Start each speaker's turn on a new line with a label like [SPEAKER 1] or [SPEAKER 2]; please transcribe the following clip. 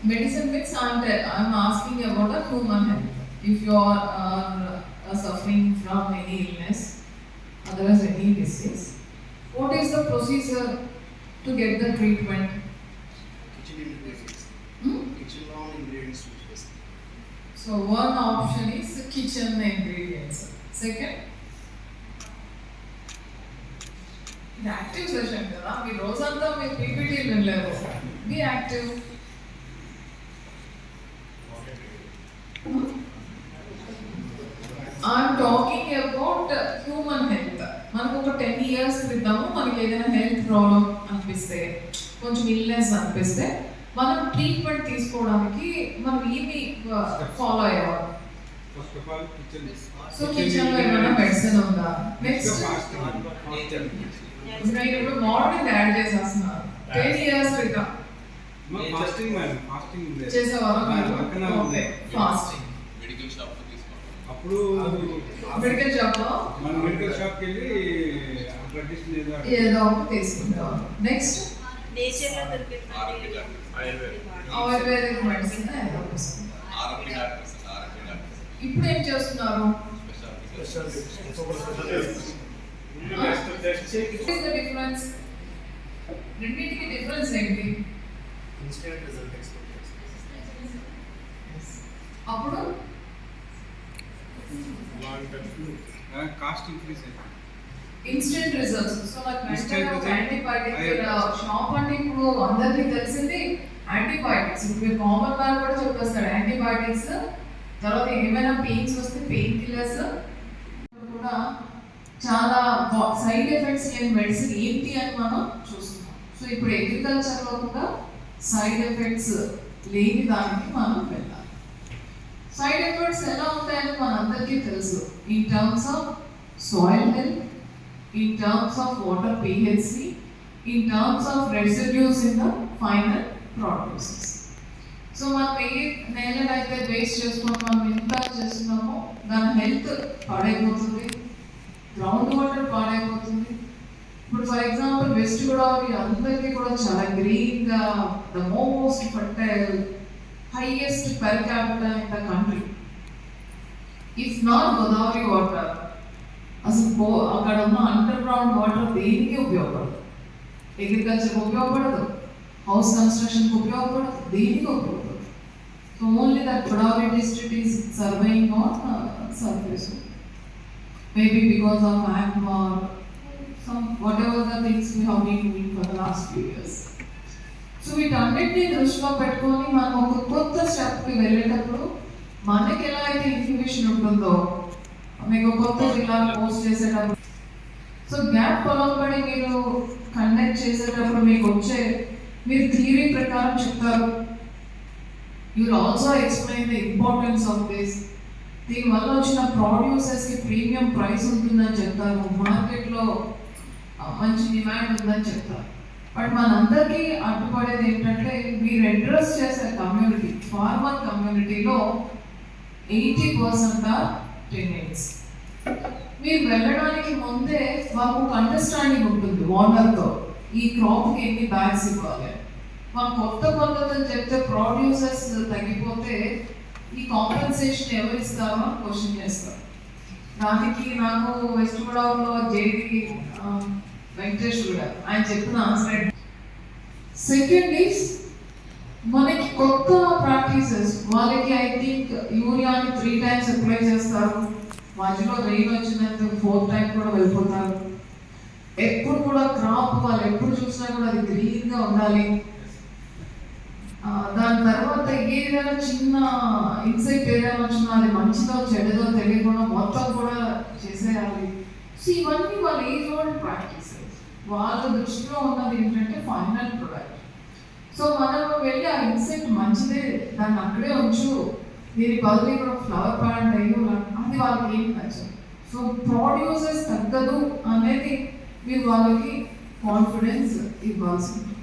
[SPEAKER 1] So, medicine means I'm, te- I'm asking about a human health. If you are are, uh, suffering from any illness, otherwise any disease, what is the procedure to get the treatment?
[SPEAKER 2] Kitchen ingredients
[SPEAKER 1] Hmm?
[SPEAKER 2] కిచెన్లో ingredients use చేస్తాం
[SPEAKER 1] So one option is kitchen ingredients. Second, ఇది active session కదా మీ రోజంతా మీరు PPT వినలేరు be active I'm talking about human health మనకు ఒక ten years క్రితము మనకి ఏదైనా హెల్త్ ప్రాబ్లం అనిపిస్తే కొంచెం ఇల్నెస్ అనిపిస్తే మనం ట్రీట్మెంట్ తీసుకోవడానికి మనం ఏమి follow అయ్యేవాళ్ళం
[SPEAKER 3] first of all kitchen
[SPEAKER 1] so kitchen లో ఏమైనా మెడిసిన్ ఉందా నెక్స్ట్ నేను ఇప్పుడు మార్నింగ్ యాడ్ చేసేస్తున్నాను టెన్ ఇయర్స్ క్రితం
[SPEAKER 3] ఫాస్టింగ్ మేడం ఫాస్టింగ్
[SPEAKER 1] చేసేవారు
[SPEAKER 3] పక్కన
[SPEAKER 1] ఓకే ఫాస్టింగ్
[SPEAKER 4] మెడికల్ షాప్ లో తీసుకోవాలి
[SPEAKER 3] అప్పుడు
[SPEAKER 1] మెడికల్ షాప్
[SPEAKER 3] మన మెడికల్ షాప్కి వెళ్ళి ట్రెడిషన్ ఏదో
[SPEAKER 1] ఏదో ఒకటి తీసుకుంటాం. నెక్స్ట్
[SPEAKER 5] నేచర్లో దొరికే
[SPEAKER 1] ఆయుర్వేదిక్ మెడిసిన్ ఇప్పుడు ఏం చేస్తున్నారు? డిఫరెన్స్? రెండింటికి డిఫరెన్స్ ఏంటి? అప్పుడు?
[SPEAKER 3] కాస్ట్ ఇంక్రీజ్ అయింది
[SPEAKER 1] ఇన్స్టెంట్ రిజల్ట్స్ సో నాకు
[SPEAKER 3] Instant
[SPEAKER 1] వెంటనే ఒక
[SPEAKER 3] result.
[SPEAKER 1] యాంటీబయాటిక్. షాప్ అంటే ఇప్పుడు అందరికీ తెలిసింది యాంటీబయాటిక్స్ ఇప్పుడు మీరు కామన్ మ్యాన్ కూడా చెప్పేస్తాడు యాంటీబయాటిక్స్ తర్వాత ఏమైనా పెయిన్స్ వస్తే పెయిన్ కిల్లర్స్ కూడా చాలా సైడ్ ఎఫెక్ట్స్ లేని మెడిసిన్ ఏంటి అని మనం చూస్తున్నాం. సో ఇప్పుడు అగ్రికల్చర్లో కూడా సైడ్ ఎఫెక్ట్స్ లేని దానికి మనం వెళ్ళాలి సైడ్ ఎఫెక్ట్స్ ఎలా ఉంటాయని అందరికీ తెలుసు. In terms of soil health in terms of water PHC in terms of residues in the final products. So మనం ఏ నేలనైతే వేస్ట్ చేసుకొని మనం ఎంత చేస్తున్నామో దాని హెల్త్ పాడైపోతుంది. గ్రౌండ్ వాటర్ పాడైపోతుంది. ఇప్పుడు ఫర్ ఎగ్జాంపుల్ వెస్ట్ గోదావరి అందరికీ కూడా చాలా గ్రీన్గా the most fertile highest per capital in the if not Godavari water అసలు పో అక్కడ ఉన్న అండర్ గ్రౌండ్ వాటర్ దేనికి ఉపయోగపడదు అగ్రికల్చర్కి ఉపయోగపడదు హౌస్ కన్స్ట్రక్షన్కి ఉపయోగపడదు దేనికి ఉపయోగపడదు so only that Godavari district is surviving on surface maybe because of acme or some whatever the things we have been doing for the last few years so వీటన్నిటిని దృష్టిలో పెట్టుకొని మనం ఒక కొత్త స్టెప్కి వెళ్ళేటప్పుడు మనకి ఎలా అయితే ఇన్ఫర్మేషన్ ఉంటుందో మీకు కొత్త జిల్లాలు పోస్ట్ చేసేటప్పుడు. సో గ్యాప్ పొలంబడి మీరు కండక్ట్ చేసేటప్పుడు మీకు వచ్చే మీరు థియరీ ప్రకారం చెప్తారు. You also explain the importance of this దీనివల్ల వచ్చిన ప్రొడ్యూసర్స్కి ప్రీమియం ప్రైస్ ఉంటుందని చెప్తారు. మార్కెట్లో మంచి డిమాండ్ ఉందని చెప్తారు. బట్ మనందరికీ అడ్డుపడేది ఏంటంటే మీరు అడ్రస్ చేసే కమ్యూనిటీ ఫార్మర్ కమ్యూనిటీలో ఎయిటీ పర్సెంట్ ఆర్ టెనెంట్స్ మీరు వెళ్ళడానికి ముందే మాకు ఒక అండర్స్టాండింగ్ ఉంటుంది ఓనర్తో ఈ క్రాప్కి ఎన్ని బ్యాగ్స్ ఇవ్వాలి. మా కొత్త పద్ధతులు చెప్తే ప్రొడ్యూసర్స్ తగ్గిపోతే ఈ కాంపెన్సేషన్ ఎవరు ఇస్తారో క్వశ్చన్ చేస్తారు. దానికి నాకు వెస్ట్ గోదావరిలో జేడి వెంకటేష్ కూడా ఆయన చెప్పిన ఆన్సర్ సెకండ్ ఈస్ మనకి కొత్త ప్రాక్టీసెస్ వాళ్ళకి ఐ థింక్ యూరియాని త్రీ టైమ్స్ అప్లై చేస్తారు. మధ్యలో రెయిన్ వచ్చినంత ఫోర్త్ టైం కూడా వెళ్ళిపోతారు. ఎప్పుడు కూడా క్రాప్ వాళ్ళు ఎప్పుడు చూసినా కూడా అది గ్రీన్గా ఉండాలి. దాని తర్వాత ఏదైనా చిన్న ఇన్సెక్ట్ ఏదైనా వచ్చినా అది మంచిదో చెడ్డదో తెలియకుండా మొత్తం కూడా చేసేయాలి. సో ఇవన్నీ వాళ్ళ ఏజ్ ఓల్డ్ ప్రాక్టీసెస్ వాళ్ళ దృష్టిలో ఉన్నది ఏంటంటే ఫైనల్ ప్రొడక్ట్ సో మనం వెళ్ళి ఆ ఇన్సెక్ట్ మంచిదే దాన్ని అక్కడే ఉంచు దీని బదులు ఇక్కడ ఫ్లవర్ ప్లాంట్ అయ్యి అది వాళ్ళకి ఏం నచ్చదు. సో ప్రొడ్యూసెస్ తగ్గదు అనేది మీరు వాళ్ళకి కాన్ఫిడెన్స్ ఇవ్వాల్సి ఉంటుంది